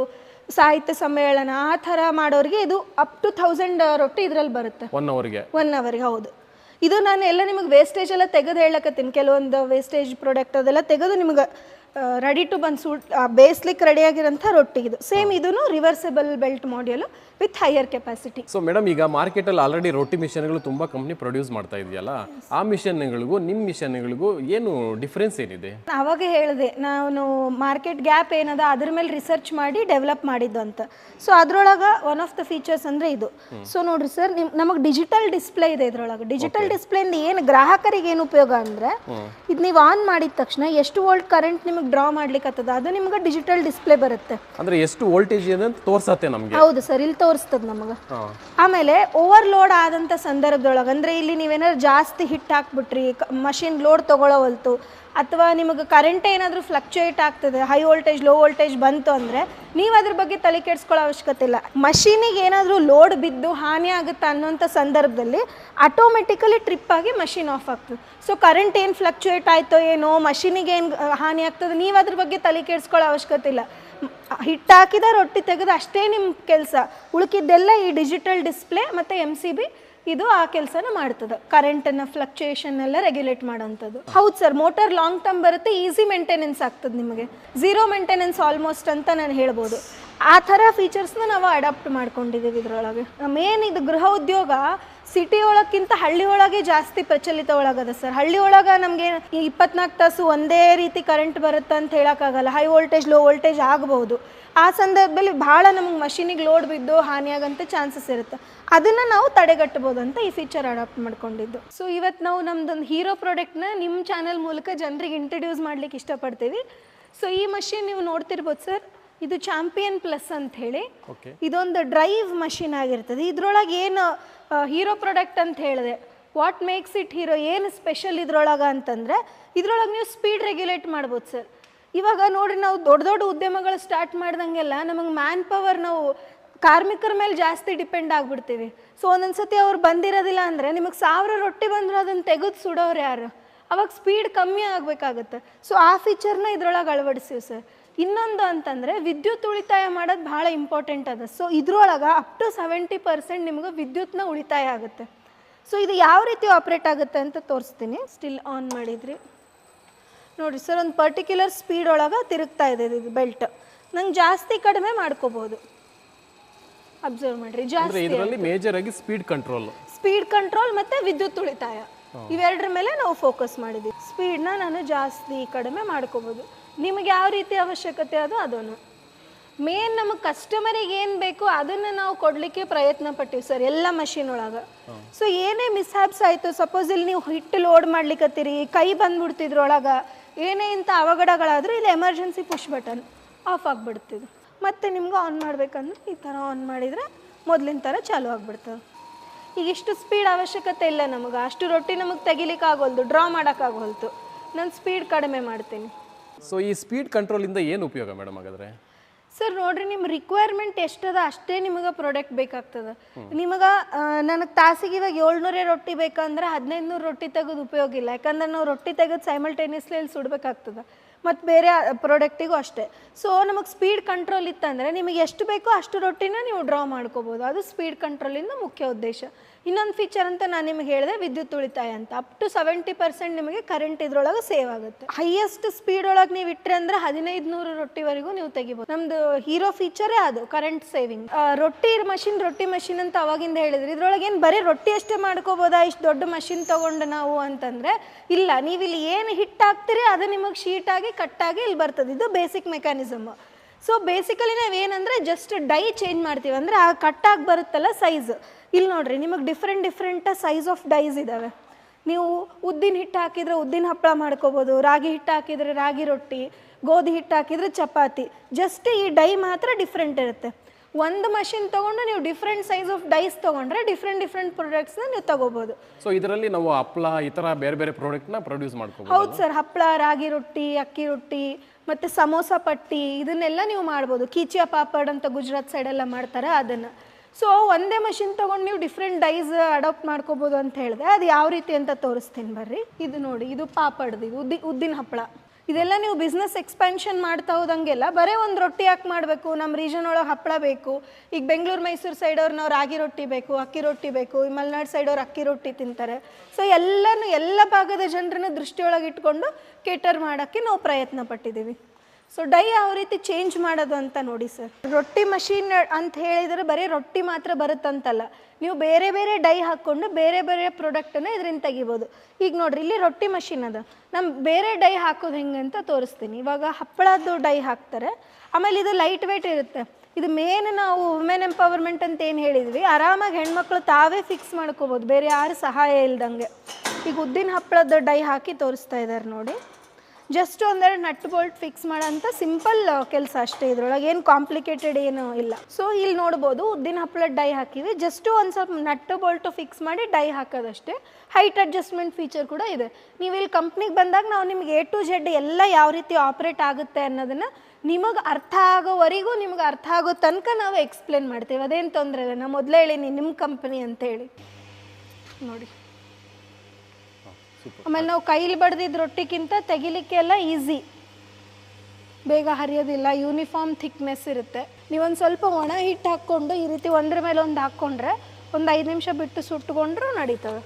ಸಾಹಿತ್ಯ ಸಮ್ಮೇಳನ ಆ ಥರ ಮಾಡೋರಿಗೆ ಇದು ಅಪ್ ಟು ಥೌಸಂಡ್ ರೊಟ್ಟಿ ಇದರಲ್ಲಿ ಬರುತ್ತೆ. ಒನ್ ಅವರ್ಗೆ ಒನ್ ಅವರ್ಗೆ ಹೌದು. ಇದು ನಾನು ಎಲ್ಲ ನಿಮಗೆ ವೇಸ್ಟೇಜ್ ಎಲ್ಲ ತೆಗೆದು ಹೇಳಕತ್ತೀನಿ. ಕೆಲವೊಂದು ವೇಸ್ಟೇಜ್ ಪ್ರಾಡಕ್ಟ್ ಅದೆಲ್ಲ ತೆಗೆದು ನಿಮಗೆ ರೆಡಿ ಟು ಬಂದು ಸೂಟ್ ಬೇಯಿಸ್ಲಿಕ್ಕೆ ರೆಡಿಯಾಗಿರೋಂಥ ರೊಟ್ಟಿ ಇದು. ಸೇಮ್ ಇದೂ reversible belt module with higher capacity. So madam ಈಗ ಮಾರ್ಕೆಟ್ ಅಲ್ಲಿ ಆಲ್ರೆಡಿ ರೊಟ್ಟಿ ಮಿಷನ್ಗಳು ತುಂಬಾ ಕಂಪ್ನಿ ಪ್ರೊಡ್ಯೂಸ್ ಮಾಡ್ತಾ ಇದೆಯಲ್ಲ ಆ ಮಿಷನ್ಗಳಿಗೂ ನಿಮ್ಮ ಮಿಷನ್ಗಳಿಗೂ ಏನು ಡಿಫ್ರೆನ್ಸ್ ಏನಿದೆ? ಅವಾಗ ಹೇಳಿದೆ ನಾನು ಮಾರ್ಕೆಟ್ ಗ್ಯಾಪ್ ಏನದ ಅದ್ರ ಮೇಲೆ ರಿಸರ್ಚ್ ಮಾಡಿ ಡೆವಲಪ್ ಮಾಡಿದ್ದು ಅಂತ. ಸೊ ಅದ್ರೊಳಗೆ ಒನ್ ಆಫ್ ದ ಫೀಚರ್ಸ್ ಅಂದ್ರೆ ಇದು. ಸೊ ನೋಡ್ರಿ ಸರ್ ನಿಮ್ ನಮಗೆ ಡಿಜಿಟಲ್ ಡಿಸ್ಪ್ಲೇ ಇದೆ ಇದ್ರೊಳಗೆ. ಡಿಜಿಟಲ್ ಡಿಸ್ಪ್ಲೇಯಿಂದ ಏನು ಗ್ರಾಹಕರಿಗೆ ಏನು ಉಪಯೋಗ ಅಂದ್ರೆ ಇದು ನೀವು ಆನ್ ಮಾಡಿದ ತಕ್ಷಣ ಎಷ್ಟು ವೋಲ್ಟ್ ಕರೆಂಟ್ ನಿಮಗೆ ಡ್ರಾ ಮಾಡ್ಲಿಕ್ಕೆ ಅದು ನಿಮ್ಗೆ ಡಿಜಿಟಲ್ ಡಿಸ್ಪ್ಲೇ ಬರುತ್ತೆ. ಅಂದ್ರೆ ಎಷ್ಟು ವೋಲ್ಟೇಜ್ ಇದೆ ಅಂತ ತೋರ್ಸತ್ತೆ ನಮಗೆ. ಹೌದು ಸರ್ ಇಲ್ಲಿ ತೋರಿಸ್ತದೆ ನಮಗೆ. ಆಮೇಲೆ ಓವರ್ಲೋಡ್ ಆದಂಥ ಸಂದರ್ಭದೊಳಗೆ ಅಂದರೆ ಇಲ್ಲಿ ನೀವೇನಾದ್ರು ಜಾಸ್ತಿ ಹಿಟ್ ಹಾಕ್ಬಿಟ್ರಿ ಮಷಿನ್ ಲೋಡ್ ತೊಗೊಳವಲ್ತು ಅಥವಾ ನಿಮಗೆ ಕರೆಂಟ್ ಏನಾದರೂ ಫ್ಲಕ್ಚುಯೇಟ್ ಆಗ್ತದೆ ಹೈ ವೋಲ್ಟೇಜ್ ಲೋ ವೋಲ್ಟೇಜ್ ಬಂತು ಅಂದರೆ ನೀವು ಅದ್ರ ಬಗ್ಗೆ ತಲೆ ಕೆಡಿಸ್ಕೊಳ್ಳೋ ಅವಶ್ಯಕತೆ ಇಲ್ಲ. ಮಷೀನಿಗೆ ಏನಾದರೂ ಲೋಡ್ ಬಿದ್ದು ಹಾನಿ ಆಗುತ್ತೆ ಅನ್ನೋಂಥ ಸಂದರ್ಭದಲ್ಲಿ ಆಟೋಮೆಟಿಕಲಿ ಟ್ರಿಪ್ ಆಗಿ ಮಷಿನ್ ಆಫ್ ಆಗ್ತದೆ. ಸೊ ಕರೆಂಟ್ ಏನು ಫ್ಲಕ್ಚುಯೇಟ್ ಆಯಿತೋ ಏನೋ ಮಷೀನಿಗೆ ಏನು ಹಾನಿ ಆಗ್ತದೆ ನೀವು ಅದ್ರ ಬಗ್ಗೆ ತಲೆ ಕೆಡಿಸ್ಕೊಳ್ಳೋ ಅವಶ್ಯಕತೆ ಇಲ್ಲ. ಹಿಟ್ಟು ಹಾಕಿದ ರೊಟ್ಟಿ ತೆಗೆದು ಅಷ್ಟೇ ನಿಮ್ಮ ಕೆಲಸ. ಉಳುಕಿದ್ದೆಲ್ಲ ಈ ಡಿಜಿಟಲ್ ಡಿಸ್ಪ್ಲೇ ಮತ್ತು ಎಂ ಸಿ ಬಿ ಇದು ಆ ಕೆಲಸನ ಮಾಡ್ತದೆ. ಕರೆಂಟನ್ನು ಫ್ಲಕ್ಚುಯೇಷನ್ ಎಲ್ಲ ರೆಗ್ಯುಲೇಟ್ ಮಾಡೋಂಥದ್ದು. ಹೌದು ಸರ್ ಮೋಟರ್ ಲಾಂಗ್ ಟರ್ಮ್ ಬರುತ್ತೆ ಈಸಿ ಮೇಂಟೆನೆನ್ಸ್ ಆಗ್ತದೆ ನಿಮಗೆ. ಝೀರೋ ಮೇಂಟೆನೆನ್ಸ್ ಆಲ್ಮೋಸ್ಟ್ ಅಂತ ನಾನು ಹೇಳ್ಬೋದು. ಆ ಥರ ಫೀಚರ್ಸ್ನ ನಾವು ಅಡಾಪ್ಟ್ ಮಾಡ್ಕೊಂಡಿದ್ದೀವಿ ಇದರೊಳಗೆ. ಮೇನ್ ಇದು ಗೃಹ ಉದ್ಯೋಗ ಸಿಟಿ ಒಳಗಿಂತ ಹಳ್ಳಿ ಒಳಗೆ ಜಾಸ್ತಿ ಪ್ರಚಲಿತ ಒಳಗದ ಸರ್. ಹಳ್ಳಿ ಒಳಗೆ ನಮಗೆ ಇಪ್ಪತ್ನಾಲ್ಕು ತಾಸು ಒಂದೇ ರೀತಿ ಕರೆಂಟ್ ಬರುತ್ತೆ ಅಂತ ಹೇಳೋಕ್ಕಾಗಲ್ಲ. ಹೈ ವೋಲ್ಟೇಜ್ ಲೋ ವೋಲ್ಟೇಜ್ ಆಗಬಹುದು ಆ ಸಂದರ್ಭದಲ್ಲಿ ಭಾಳ ನಮಗೆ ಮಷೀನಿಗೆ ಲೋಡ್ ಬಿದ್ದು ಹಾನಿಯಾಗಂತ ಚಾನ್ಸಸ್ ಇರುತ್ತೆ. ಅದನ್ನು ನಾವು ತಡೆಗಟ್ಟಬಹುದು ಅಂತ ಈ ಫೀಚರ್ ಅಡಾಪ್ಟ್ ಮಾಡ್ಕೊಂಡಿದ್ದು. ಸೊ ಇವತ್ತು ನಾವು ನಮ್ದೊಂದು ಹೀರೋ ಪ್ರಾಡಕ್ಟ್ನ ನಿಮ್ಮ ಚಾನಲ್ ಮೂಲಕ ಜನರಿಗೆ ಇಂಟ್ರಡ್ಯೂಸ್ ಮಾಡ್ಲಿಕ್ಕೆ ಇಷ್ಟಪಡ್ತೀವಿ. ಸೊ ಈ ಮಷೀನ್ ನೀವು ನೋಡ್ತಿರ್ಬೋದು ಸರ್. ಇದು ಚಾಂಪಿಯನ್ ಪ್ಲಸ್ ಅಂತ ಹೇಳಿ. ಇದೊಂದು ಡ್ರೈವ್ ಮಷಿನ್ ಆಗಿರ್ತದೆ. ಇದ್ರೊಳಗೆ ಏನು ಹೀರೋ ಪ್ರಾಡಕ್ಟ್ ಅಂತ ಹೇಳಿದೆ. ವಾಟ್ ಮೇಕ್ಸ್ ಇಟ್ ಹೀರೋ ಏನು ಸ್ಪೆಷಲ್ ಇದ್ರೊಳಗೆ ಅಂತಂದರೆ, ಇದ್ರೊಳಗೆ ನೀವು ಸ್ಪೀಡ್ ರೆಗ್ಯುಲೇಟ್ ಮಾಡ್ಬೋದು ಸರ್ ಇವಾಗ ನೋಡಿರಿ ನಾವು ದೊಡ್ಡ ದೊಡ್ಡ ಉದ್ಯಮಗಳು ಸ್ಟಾರ್ಟ್ ಮಾಡ್ದಂಗೆಲ್ಲ ನಮಗೆ ಮ್ಯಾನ್ ಪವರ್ ನಾವು ಕಾರ್ಮಿಕರ ಮೇಲೆ ಜಾಸ್ತಿ ಡಿಪೆಂಡ್ ಆಗಿಬಿಡ್ತೀವಿ. ಸೊ ಒಂದೊಂದು ಸತಿ ಅವ್ರು ಬಂದಿರೋದಿಲ್ಲ ಅಂದರೆ ನಿಮಗೆ ಸಾವಿರ ರೊಟ್ಟಿ ಬಂದರೂ ಅದನ್ನು ತೆಗೆದು ಸುಡೋರು ಯಾರು? ಅವಾಗ ಸ್ಪೀಡ್ ಕಮ್ಮಿ ಆಗಬೇಕಾಗುತ್ತೆ. ಸೊ ಆ ಫೀಚರ್ನ ಇದ್ರೊಳಗೆ ಅಳವಡಿಸಿವಿ ಸರ್ ಇನ್ನೊಂದು ಅಂತಂದರೆ ವಿದ್ಯುತ್ ಉಳಿತಾಯ ಮಾಡೋದು ಭಾಳ ಇಂಪಾರ್ಟೆಂಟ್ ಅದ. ಸೊ ಇದ್ರೊಳಗೆ ಅಪ್ ಟು ಸೆವೆಂಟಿ ಪರ್ಸೆಂಟ್ ನಿಮ್ಗೆ ವಿದ್ಯುತ್ನ ಉಳಿತಾಯ ಆಗುತ್ತೆ. ಸೊ ಇದು ಯಾವ ರೀತಿ ಆಪ್ರೇಟ್ ಆಗುತ್ತೆ ಅಂತ ತೋರಿಸ್ತೀನಿ. ಸ್ಟಿಲ್ ಆನ್ ಮಾಡಿದ್ರಿ. ನೋಡಿ ಸರ್ ಒಂದು ಪರ್ಟಿಕ್ಯುಲರ್ ಸ್ಪೀಡ್ ಒಳಗೆ ತಿರುಗ್ತಾ ಇದೆ ಇದು ಬೆಲ್ಟ್ ನಂಗೆ ಜಾಸ್ತಿ ಕಡಿಮೆ ಮಾಡ್ಕೋಬಹುದು ಅಬ್ಸರ್ವ್ ಮಾಡ್ರಿ ಜಾಸ್ತಿ ಇದರಲ್ಲಿ ಮೇಜರ್ ಆಗಿ ಸ್ಪೀಡ್ ಕಂಟ್ರೋಲ್ ಸ್ಪೀಡ್ ಕಂಟ್ರೋಲ್ ಮತ್ತೆ ವಿದ್ಯುತ್ ಉಳಿತಾಯ. ಇವೆರಡರ ಮೇಲೆ ನಾವು ಫೋಕಸ್ ಮಾಡಿದ್ವಿ. ಸ್ಪೀಡ್ನ ನಾನು ಜಾಸ್ತಿ ಕಡಿಮೆ ಮಾಡ್ಕೋಬೋದು. ನಿಮಗೆ ಯಾವ ರೀತಿ ಅವಶ್ಯಕತೆ ಅದು ಅದನ್ನು. ಮೇನ್ ನಮಗೆ ಕಸ್ಟಮರಿಗೆ ಏನು ಬೇಕು ಅದನ್ನು ನಾವು ಕೊಡಲಿಕ್ಕೆ ಪ್ರಯತ್ನ ಪಟ್ಟಿವಿ ಸರ್ ಎಲ್ಲ ಮಷಿನ್ ಒಳಗೆ. ಸೊ ಏನೇ ಮಿಸ್ಹ್ಯಾಪ್ಸ್ ಆಯಿತು ಸಪೋಸ್ ಇಲ್ಲಿ ನೀವು ಹಿಟ್ಟು ಲೋಡ್ ಮಾಡ್ಲಿಕ್ಕತ್ತೀರಿ ಕೈ ಬಂದ್ಬಿಡ್ತಿದ್ರೊಳಗೆ ಏನೇ ಇಂಥ ಅವಘಡಗಳಾದರೂ ಇಲ್ಲಿ ಎಮರ್ಜೆನ್ಸಿ ಪುಷ್ ಬಟನ್ ಆಫ್ ಆಗಿಬಿಡ್ತಿದ್ರು ಮತ್ತು ನಿಮ್ಗೆ ಆನ್ ಮಾಡ್ಬೇಕಂದ್ರೆ ಈ ಥರ ಆನ್ ಮಾಡಿದರೆ ಮೊದಲಿನ ಥರ ಚಾಲು ಆಗಿಬಿಡ್ತದೆ. ಈಗ ಇಷ್ಟು ಸ್ಪೀಡ್ ಅವಶ್ಯಕತೆ ಇಲ್ಲ ನಮಗೆ ಅಷ್ಟು ರೊಟ್ಟಿ ನಮಗೆ ತೆಗಿಲಿಕ್ಕೆ ಆಗೋಲ್ದು ಡ್ರಾ ಮಾಡೋಕ್ಕಾಗೋಲ್ತು ನಾನು ಸ್ಪೀಡ್ ಕಡಿಮೆ ಮಾಡ್ತೀನಿ. ಸೊ ಈ ಸ್ಪೀಡ್ ಕಂಟ್ರೋಲ್ ಇಂದ ಏನು ಉಪಯೋಗ ಮೇಡಮ್ ಹಾಗಾದ್ರೆ? ಸರ್ ನೋಡ್ರಿ ನಿಮ್ಮ ರಿಕ್ವೈರ್ಮೆಂಟ್ ಎಷ್ಟದ ಅಷ್ಟೇ ನಿಮಗೆ ಪ್ರಾಡಕ್ಟ್ ಬೇಕಾಗ್ತದೆ. ನಿಮಗೆ ನನಗೆ ತಾಸಿಗೆ ಇವಾಗ ಏಳ್ನೂರೇ ರೊಟ್ಟಿ ಬೇಕಂದ್ರೆ ಹದಿನೈದು ನೂರು ರೊಟ್ಟಿ ತೆಗೆದು ಉಪಯೋಗ ಇಲ್ಲ. ಯಾಕಂದ್ರೆ ನಾವು ರೊಟ್ಟಿ ತೆಗೆದು ಸೈಮಲ್ಟೇನಿಯಸ್ಲಿ ಅಲ್ಲಿ ಸುಡಬೇಕಾಗ್ತದೆ. ಮತ್ತು ಬೇರೆ ಪ್ರಾಡಕ್ಟಿಗೂ ಅಷ್ಟೇ. ಸೊ ನಮಗೆ ಸ್ಪೀಡ್ ಕಂಟ್ರೋಲ್ ಇತ್ತಂದರೆ ನಿಮಗೆ ಎಷ್ಟು ಬೇಕೋ ಅಷ್ಟು ರೊಟ್ಟಿನ ನೀವು ಡ್ರಾ ಮಾಡ್ಕೋಬೋದು. ಅದು ಸ್ಪೀಡ್ ಕಂಟ್ರೋಲಿಂದ ಮುಖ್ಯ ಉದ್ದೇಶ. ಇನ್ನೊಂದು ಫೀಚರ್ ಅಂತ ನಾನು ನಿಮಗೆ ಹೇಳಿದೆ, ವಿದ್ಯುತ್ ಉಳಿತಾಯ ಅಂತ. ಅಪ್ ಟು ಸೆವೆಂಟಿ ಪರ್ಸೆಂಟ್ ನಿಮಗೆ ಕರೆಂಟ್ ಇದ್ರೊಳಗೆ ಸೇವ್ ಆಗುತ್ತೆ. ಹೈಯೆಸ್ಟ್ ಸ್ಪೀಡ್ ಒಳಗೆ ನೀವು ಇಟ್ಟರೆ ಅಂದರೆ ಹದಿನೈದು ನೂರು ರೊಟ್ಟಿವರೆಗೂ ನೀವು ತೆಗಿಬೋದು. ನಮ್ಮದು ಹೀರೋ ಫೀಚರೇ ಅದು ಕರೆಂಟ್ ಸೇವಿಂಗ್ ರೊಟ್ಟಿ ಮಷಿನ್ ರೊಟ್ಟಿ ಮಷಿನ್ ಅಂತ ಅವಾಗಿಂದ ಹೇಳಿದ್ರಿ. ಇದ್ರೊಳಗೆ ಏನು ಬರೀ ರೊಟ್ಟಿ ಅಷ್ಟೇ ಮಾಡ್ಕೋಬೋದಾ? ಇಷ್ಟು ದೊಡ್ಡ ಮಷಿನ್ ತೊಗೊಂಡು ನಾವು ಅಂತಂದರೆ, ಇಲ್ಲ. ನೀವು ಇಲ್ಲಿ ಏನು ಹಿಟ್ ಹಾಕ್ತೀರಿ ಅದು ನಿಮಗೆ ಶೀಟಾಗಿ ಕಟ್ಟಾಗಿ ಇಲ್ಲಿ ಬರ್ತದೆ. ಇದು ಬೇಸಿಕ್ ಮೆಕ್ಯಾನಿಸಮ್ ಸೊ ಬೇಸಿಕಲಿ ನಾವು ಏನಂದರೆ ಜಸ್ಟ್ ಡೈ ಚೇಂಜ್ ಮಾಡ್ತೀವಿ. ಅಂದರೆ ಆ ಕಟ್ಟಾಗಿ ಬರುತ್ತಲ್ಲ ಸೈಜ್ ಇಲ್ಲಿ ನೋಡ್ರಿ, ನಿಮಗೆ different different size of dies ಇದ್ದಾವೆ ನೀವು ಉದ್ದಿನ ಹಿಟ್ಟು ಹಾಕಿದರೆ ಉದ್ದಿನ ಹಪ್ಪಳ ಮಾಡ್ಕೋಬೋದು, ರಾಗಿ ಹಿಟ್ಟು ಹಾಕಿದರೆ ರಾಗಿ ರೊಟ್ಟಿ, ಗೋಧಿ ಹಿಟ್ಟು ಹಾಕಿದರೆ ಚಪಾತಿ. ಜಸ್ಟ್ ಈ ಡೈ ಮಾತ್ರ ಡಿಫ್ರೆಂಟ್ ಇರುತ್ತೆ. ಒಂದು ಮಷಿನ್ ತೊಗೊಂಡು ನೀವು ಡಿಫ್ರೆಂಟ್ ಸೈಜ್ ಆಫ್ ಡೈಸ್ ತೊಗೊಂಡ್ರೆ ಡಿಫ್ರೆಂಟ್ ಡಿಫ್ರೆಂಟ್ ಪ್ರಾಡಕ್ಟ್ಸ್ನ ನೀವು ತಗೋಬಹುದು ಸೊ ಇದರಲ್ಲಿ ನಾವು ಹಪ್ಪಳ ಈ ತರ ಬೇರೆ ಬೇರೆ ಪ್ರಾಡಕ್ಟ್ನ ಪ್ರೊಡ್ಯೂಸ್ ಮಾಡ್ಕೋಬಹುದು ಹೌದು ಸರ್ ಹಪ್ಪಳ ರಾಗಿ ರೊಟ್ಟಿ ಅಕ್ಕಿ ರೊಟ್ಟಿ ಮತ್ತು ಸಮೋಸ ಪಟ್ಟಿ ಇದನ್ನೆಲ್ಲ ನೀವು ಮಾಡ್ಬೋದು. ಕೀಚಿಯ ಪಾಪಡ್ ಅಂತ ಗುಜರಾತ್ ಸೈಡೆಲ್ಲ ಮಾಡ್ತಾರೆ ಅದನ್ನ. ಸೊ ಒಂದೇ ಮಷಿನ್ ತಗೊಂಡು ನೀವು ಡಿಫ್ರೆಂಟ್ ಡೈಸ್ ಅಡಾಪ್ಟ್ ಮಾಡ್ಕೋಬೋದು ಅಂತ ಹೇಳಿದೆ. ಅದು ಯಾವ ರೀತಿ ಅಂತ ತೋರಿಸ್ತೀನಿ ಬರ್ರಿ. ಇದು ನೋಡಿ ಇದು ಪಾಪಡ್ದು ಇದು ಉದ್ದಿ ಉದ್ದಿನ ಹಪ್ಪಳ ಇದೆಲ್ಲ ನೀವು ಬಿಸ್ನೆಸ್ ಎಕ್ಸ್ಪ್ಯಾನ್ಷನ್ ಮಾಡ್ತಾ ಹೋದಂಗೆಲ್ಲ ಬರೀ ಒಂದು ರೊಟ್ಟಿ ಯಾಕೆ ಮಾಡಬೇಕು ನಮ್ಮ ರೀಜನ್ ಒಳಗೆ ಹಪ್ಪಳ ಬೇಕು. ಈಗ ಬೆಂಗಳೂರು, ಮೈಸೂರು ಸೈಡವ್ರು ನಾವು ರಾಗಿ ರೊಟ್ಟಿ ಬೇಕು, ಅಕ್ಕಿ ರೊಟ್ಟಿ ಬೇಕು, ಈ ಮಲೆನಾಡು ಸೈಡವ್ರು ಅಕ್ಕಿ ರೊಟ್ಟಿ ತಿಂತಾರೆ. ಸೊ ಎಲ್ಲನೂ, ಎಲ್ಲ ಭಾಗದ ಜನರನ್ನ ದೃಷ್ಟಿಯೊಳಗೆ ಇಟ್ಕೊಂಡು ಕೇಟರ್ ಮಾಡೋಕ್ಕೆ ನಾವು ಪ್ರಯತ್ನ ಪಟ್ಟಿದ್ದೀವಿ. ಸೊ ಡೈ ಯಾವ ರೀತಿ ಚೇಂಜ್ ಮಾಡೋದು ಅಂತ ನೋಡಿ ಸರ್ ರೊಟ್ಟಿ ಮಷೀನ್ ಅಂತ ಹೇಳಿದರೆ ಬರೀ ರೊಟ್ಟಿ ಮಾತ್ರ ಬರುತ್ತಂತಲ್ಲ. ನೀವು ಬೇರೆ ಬೇರೆ ಡೈ ಹಾಕ್ಕೊಂಡು ಬೇರೆ ಬೇರೆ ಪ್ರಾಡಕ್ಟನ್ನು ಇದರಿಂದ ತೆಗಿಬೋದು. ಈಗ ನೋಡ್ರಿ, ಇಲ್ಲಿ ರೊಟ್ಟಿ ಮಷೀನ್ ಅದ. ನಮ್ಮ ಬೇರೆ ಡೈ ಹಾಕೋದು ಹೆಂಗೆ ಅಂತ ತೋರಿಸ್ತೀನಿ. ಇವಾಗ ಹಪ್ಪಳದ್ದು ಡೈ ಹಾಕ್ತಾರೆ. ಆಮೇಲೆ ಇದು ಲೈಟ್ ವೇಟ್ ಇರುತ್ತೆ. ಇದು ಮೇನ್ ನಾವು ವುಮೆನ್ ಎಂಪವರ್ಮೆಂಟ್ ಅಂತ ಏನು ಹೇಳಿದ್ವಿ? ಆರಾಮಾಗಿ ಹೆಣ್ಮಕ್ಳು ತಾವೇ ಫಿಕ್ಸ್ ಮಾಡ್ಕೋಬೋದು. ಬೇರೆ ಯಾರು ಸಹಾಯ ಇಲ್ದಂಗೆ. ಈಗ ಉದ್ದಿನ ಹಪ್ಪಳದ ಡೈ ಹಾಕಿ ತೋರಿಸ್ತಾ ಇದ್ದಾರೆ ನೋಡಿ. ಜಸ್ಟ್ ಒಂದೆರಡು ನಟ್ ಬೋಲ್ಟ್ ಫಿಕ್ಸ್ ಮಾಡೋಂಥ ಸಿಂಪಲ್ ಕೆಲಸ ಅಷ್ಟೇ ಇದ್ರೊಳಗೆ. ಏನು ಕಾಂಪ್ಲಿಕೇಟೆಡ್ ಏನು ಇಲ್ಲ. ಸೊ ಇಲ್ಲಿ ನೋಡ್ಬೋದು, ಉದ್ದಿನ ಹಪ್ಪಳ ಡೈ ಹಾಕಿವಿ. ಜಸ್ಟ್ ಒಂದು ಸ್ವಲ್ಪ ನಟ್ಟು ಬೋಲ್ಟು ಫಿಕ್ಸ್ ಮಾಡಿ ಡೈ ಹಾಕೋದಷ್ಟೇ. ಹೈಟ್ ಅಡ್ಜಸ್ಟ್ಮೆಂಟ್ ಫೀಚರ್ ಕೂಡ ಇದೆ. ನೀವು ಇಲ್ಲಿ ಕಂಪ್ನಿಗೆ ಬಂದಾಗ ನಾವು ನಿಮ್ಗೆ ಎ ಟು ಜೆಡ್ ಎಲ್ಲ ಯಾವ ರೀತಿ ಆಪ್ರೇಟ್ ಆಗುತ್ತೆ ಅನ್ನೋದನ್ನು ನಿಮಗೆ ಅರ್ಥ ಆಗೋವರೆಗೂ ನಿಮ್ಗೆ ಅರ್ಥ ಆಗೋ ತನಕ ನಾವು ಎಕ್ಸ್ಪ್ಲೇನ್ ಮಾಡ್ತೀವಿ. ಅದೇನು ತೊಂದರೆ ಇಲ್ಲ. ನಾ ಮೊದಲೇ ಹೇಳೀನಿ ನಿಮ್ಮ ಕಂಪ್ನಿ ಅಂತೇಳಿ ನೋಡಿ. ಆಮೇಲೆ ನಾವು ಕೈಲಿ ಬಡ್ದಿದ್ದ ರೊಟ್ಟಿಗಿಂತ ತೆಗಿಲಿಕ್ಕೆ ಎಲ್ಲ ಈಸಿ ಬೇಗ ಹರಿಯೋದಿಲ್ಲ ಯೂನಿಫಾರ್ಮ್ ಥಿಕ್ನೆಸ್ ಇರುತ್ತೆ. ನೀವೊಂದು ಸ್ವಲ್ಪ ಒಣ ಹಿಟ್ಟು ಹಾಕ್ಕೊಂಡು ಈ ರೀತಿ ಒಂದ್ರ ಮೇಲೆ ಒಂದು ಹಾಕ್ಕೊಂಡ್ರೆ ಒಂದು ಐದು ನಿಮಿಷ ಬಿಟ್ಟು ಸುಟ್ಕೊಂಡ್ರೂ ನಡೀತದೆ.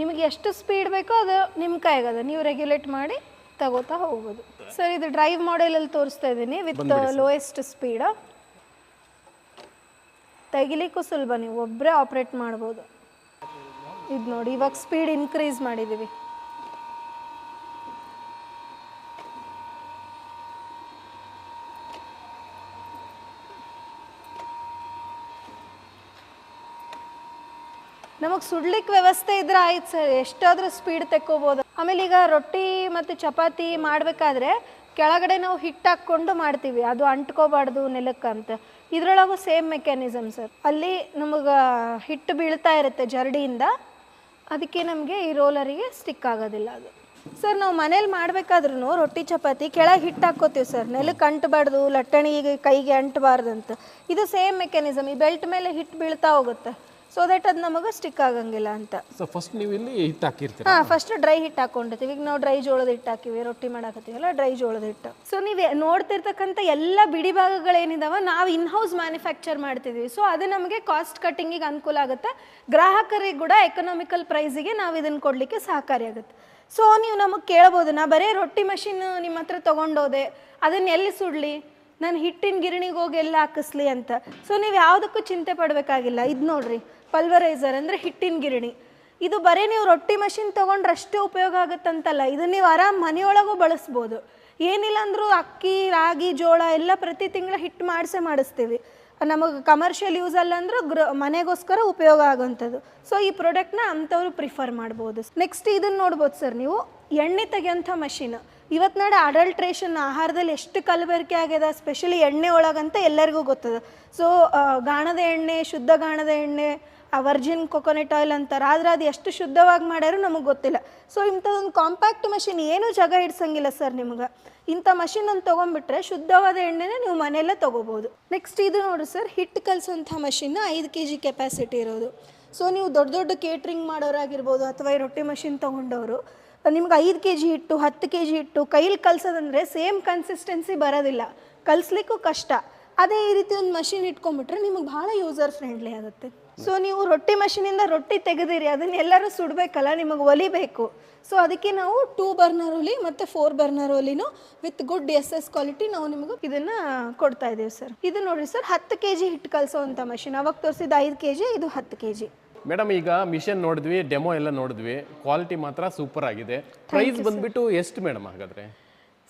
ನಿಮಗೆ ಎಷ್ಟು ಸ್ಪೀಡ್ ಬೇಕೋ ಅದು ನಿಮ್ಮ ಕೈಗದ ನೀವು ರೆಗ್ಯುಲೇಟ್ ಮಾಡಿ ತಗೋತಾ ಹೋಗ್ಬೋದು. ಸರ್ ಇದು ಡ್ರೈವ್ ಮಾಡೆಲಲ್ಲಿ ತೋರಿಸ್ತಾ ಇದ್ದೀನಿ ವಿತ್ ಲೋಯೆಸ್ಟ್ ಸ್ಪೀಡ ತೆಗಿಲಿಕ್ಕೂ ಸುಲಭ ನೀವು ಒಬ್ಬರೇ ಆಪ್ರೇಟ್ ಮಾಡ್ಬೋದು. ಇದು ನೋಡಿ, ಇವಾಗ ಸ್ಪೀಡ್ ಇನ್ಕ್ರೀಸ್ ಮಾಡಿದ್ದೀವಿ ನಮಗೆ ಸುಡ್ಲಿಕ್ಕೆ ವ್ಯವಸ್ಥೆ ಇದ್ರೆ ಆಯ್ತು ಸರ್, ಎಷ್ಟಾದರೂ ಸ್ಪೀಡ್ ತೆಕ್ಕೋಬೋದು. ಆಮೇಲೆ ಈಗ ರೊಟ್ಟಿ ಮತ್ತು ಚಪಾತಿ ಮಾಡಬೇಕಾದ್ರೆ ಕೆಳಗಡೆ ನಾವು ಹಿಟ್ಟು ಹಾಕ್ಕೊಂಡು ಮಾಡ್ತೀವಿ, ಅದು ಅಂಟ್ಕೋಬಾರ್ದು ನೆಲಕ್ಕಂತ ಇದರೊಳಗೂ ಸೇಮ್ ಮೆಕ್ಯಾನಿಸಮ್ ಸರ್. ಅಲ್ಲಿ ನಮಗೆ ಹಿಟ್ಟು ಬೀಳ್ತಾ ಇರುತ್ತೆ ಜರಡಿಯಿಂದ. ಅದಕ್ಕೆ ನಮಗೆ ಈ ರೋಲರಿಗೆ ಸ್ಟಿಕ್ ಆಗೋದಿಲ್ಲ ಅದು. ಸರ್, ನಾವು ಮನೇಲಿ ಮಾಡಬೇಕಾದ್ರೂ ರೊಟ್ಟಿ, ಚಪಾತಿ ಕೆಳಗೆ ಹಿಟ್ಟು ಹಾಕ್ಕೋತೀವಿ ಸರ್. ನೆಲಕ್ಕೆ ಅಂಟಬಾರ್ದು, ಲಟ್ಟಣಿಗೆ ಕೈಗೆ ಅಂಟಬಾರ್ದು ಅಂತ. ಇದು ಸೇಮ್ ಮೆಕ್ಯಾನಿಸಮ್ ಈ ಬೆಲ್ಟ್ ಮೇಲೆ ಹಿಟ್ಟು ಬೀಳ್ತಾ ಹೋಗುತ್ತೆ. ಸೊ ದಟ್ ಅದು ನಮಗೆ ಸ್ಟಿಕ್ ಆಗಂಗಿಲ್ಲ ಅಂತ. ಸೊ ಫಸ್ಟ್ ನೀವು ಇಲ್ಲಿ ಹಿಟ್ಟು ಹಾಕಿರ್ತೀರ? ಹಾಂ ಫಸ್ಟ್ ಡ್ರೈ ಹಿಟ್ಟು ಹಾಕೊಂಡಿರ್ತೀವಿ. ಈಗ ನಾವು ಡ್ರೈ ಜೋಳದ ಹಿಟ್ಟು ಹಾಕಿವಿ ರೊಟ್ಟಿ ಮಾಡಾಕತ್ತೀವಲ್ಲ ಡ್ರೈ ಜೋಳದ ಹಿಟ್ಟು. ಸೊ ನೀವು ನೋಡ್ತಿರ್ತಕ್ಕಂಥ ಎಲ್ಲ ಬಿಡಿ ಭಾಗಗಳೇನಿದಾವ ನಾವು ಇನ್ ಹೌಸ್ ಮ್ಯಾನುಫ್ಯಾಕ್ಚರ್ ಮಾಡ್ತಿದ್ವಿ. ಸೊ ಅದು ನಮಗೆ ಕಾಸ್ಟ್ ಕಟ್ಟಿಂಗಿಗೆ ಅನುಕೂಲ ಆಗುತ್ತೆ. ಗ್ರಾಹಕರಿಗೆ ಕೂಡ ಎಕನಾಮಿಕಲ್ ಪ್ರೈಸಿಗೆ ನಾವು ಇದನ್ನು ಕೊಡಲಿಕ್ಕೆ ಸಹಕಾರಿಯಾಗುತ್ತೆ ಸೊ ನೀವು ನಮಗೆ ಕೇಳ್ಬೋದು ನಾ ಬರೀ ರೊಟ್ಟಿ ಮಷಿನ್ ನಿಮ್ಮ ಹತ್ರ ತೊಗೊಂಡೋದೆ ಅದನ್ನ ಎಲ್ಲಿ ಸುಡಲಿ? ನಾನು ಹಿಟ್ಟಿನ ಗಿರಣಿಗೆ ಹೋಗಿ ಎಲ್ಲ ಹಾಕಿಸ್ಲಿ ಅಂತ. ಸೊ ನೀವು ಯಾವುದಕ್ಕೂ ಚಿಂತೆ ಪಡಬೇಕಾಗಿಲ್ಲ. ಇದು ನೋಡ್ರಿ. ಪಲ್ವರೈಸರ್ ಅಂದರೆ ಹಿಟ್ಟಿನ ಗಿರಣಿ. ಇದು ಬರೀ ನೀವು ರೊಟ್ಟಿ ಮಷಿನ್ ತೊಗೊಂಡ್ರೆ ಅಷ್ಟೇ ಉಪಯೋಗ ಆಗುತ್ತಂತಲ್ಲ, ಇದು ನೀವು ಆರಾಮ್ ಮನೆಯೊಳಗೂ ಬಳಸ್ಬೋದು. ಏನಿಲ್ಲ ಅಂದರೂ ಅಕ್ಕಿ, ರಾಗಿ, ಜೋಳ ಎಲ್ಲ ಪ್ರತಿ ತಿಂಗಳ ಹಿಟ್ಟು ಮಾಡಿಸೇ ಮಾಡಿಸ್ತೀವಿ. ನಮಗೆ ಕಮರ್ಷಿಯಲ್ ಯೂಸ್ ಅಲ್ಲ ಗ್ರ ಗೃ ಮನೆಗೋಸ್ಕರ ಉಪಯೋಗ ಆಗೋಂಥದ್ದು. ಸೊ ಈ ಪ್ರಾಡಕ್ಟ್ನ ಅಂಥವ್ರು ಪ್ರಿಫರ್ ಮಾಡ್ಬೋದು. ನೆಕ್ಸ್ಟ್ ಇದನ್ನು ನೋಡ್ಬೋದು ಸರ್ ನೀವು, ಎಣ್ಣೆ ತೆಗೆಯೋಂಥ ಮಷಿನ್ ಇವತ್ತು ನಾಳೆ ಅಡಲ್ಟ್ರೇಷನ್ ಆಹಾರದಲ್ಲಿ ಎಷ್ಟು ಕಲಬೆರಕೆ ಆಗ್ಯದ ಸ್ಪೆಷಲಿ ಎಣ್ಣೆ ಒಳಗಂತ ಎಲ್ಲರಿಗೂ ಗೊತ್ತದ. ಸೊ ಗಾಣದ ಎಣ್ಣೆ, ಶುದ್ಧ ಗಾಣದ ಎಣ್ಣೆ ಆ ವರ್ಜಿನ್ ಕೊಕೊನೆಟ್ ಆಯಿಲ್ ಅಂತಾರೆ, ಆದರೆ ಅದು ಎಷ್ಟು ಶುದ್ಧವಾಗಿ ಮಾಡ್ಯಾರೋ ನಮಗೆ ಗೊತ್ತಿಲ್ಲ. ಸೊ ಇಂಥದ್ದೊಂದು ಕಾಂಪ್ಯಾಕ್ಟ್ ಮಷಿನ್ ಏನೂ ಜಾಗ ಹಿಡ್ಸಂಗಿಲ್ಲ ಸರ್ ನಿಮ್ಗೆ. ಇಂಥ ಮಷಿನ್ ಒಂದು ತೊಗೊಂಡ್ಬಿಟ್ರೆ ಶುದ್ಧವಾದ ಎಣ್ಣೆನೇ ನೀವು ಮನೆಯಲ್ಲೇ ತೊಗೋಬೋದು. ನೆಕ್ಸ್ಟ್ ಇದು ನೋಡಿ ಸರ್ ಹಿಟ್ಟು ಕಲಿಸೋಂಥ ಮಷಿನ್ ಐದು ಕೆ ಜಿ ಕೆಪಾಸಿಟಿ ಇರೋದು. ಸೊ ನೀವು ದೊಡ್ಡ ದೊಡ್ಡ ಕೇಟ್ರಿಂಗ್ ಮಾಡೋರಾಗಿರ್ಬೋದು ಅಥವಾ ಈ ರೊಟ್ಟಿ ಮಷಿನ್ ತೊಗೊಂಡವರು, ನಿಮ್ಗೆ ಐದು ಕೆ ಜಿ ಹಿಟ್ಟು, ಹತ್ತು ಕೆ ಜಿ ಹಿಟ್ಟು ಕೈಲಿ ಕಲ್ಸೋದಂದರೆ ಸೇಮ್ ಕನ್ಸಿಸ್ಟೆನ್ಸಿ ಬರೋದಿಲ್ಲ. ಕಲಿಸ್ಲಿಕ್ಕೂ ಕಷ್ಟ. ಅದೇ ಈ ರೀತಿ ಒಂದು ಮಷಿನ್ ಇಟ್ಕೊಂಡ್ಬಿಟ್ರೆ ನಿಮಗೆ ಭಾಳ ಯೂಸರ್ ಫ್ರೆಂಡ್ಲಿ ಆಗುತ್ತೆ. ಸೊ ನೀವು ರೊಟ್ಟಿ ಮಷಿನಿಂದ ರೊಟ್ಟಿ ತೆಗೆದಿರಿ ಅದನ್ನ ಎಲ್ಲರೂ ಸುಡಬೇಕಲ್ಲ ನಿಮಗೆ ಒಲಿಬೇಕು ಸೊ ಅದಕ್ಕೆ ನಾವು ಟೂ ಬರ್ನರ್ ಒಲಿ ಮತ್ತು four burner ಒಲಿನೂ with good S S quality ನಾವು ನಿಮಗೆ ಇದನ್ನು ಕೊಡ್ತಾ ಇದ್ದೀವಿ ಸರ್ ಇದು ನೋಡಿರಿ ಸರ್ ಹತ್ತು ಕೆ ಜಿ ಹಿಟ್ಟು ಕಲಿಸೋವಂಥ ಮಷಿನ್. ಅವಾಗ ತೋರಿಸಿದ ಐದು ಕೆ ಜಿ ಇದು ಹತ್ತು ಕೆ ಜಿ ಮೇಡಮ್ ಈಗ ಮಿಷನ್ ನೋಡಿದ್ವಿ ಡೆಮೋ ಎಲ್ಲ ನೋಡಿದ್ವಿ. ಕ್ವಾಲಿಟಿ ಮಾತ್ರ ಸೂಪರ್ ಆಗಿದೆ. ಪ್ರೈಸ್ ಬಂದ್ಬಿಟ್ಟು ಎಷ್ಟು ಮೇಡಮ್ ಹಾಗಾದ್ರೆ?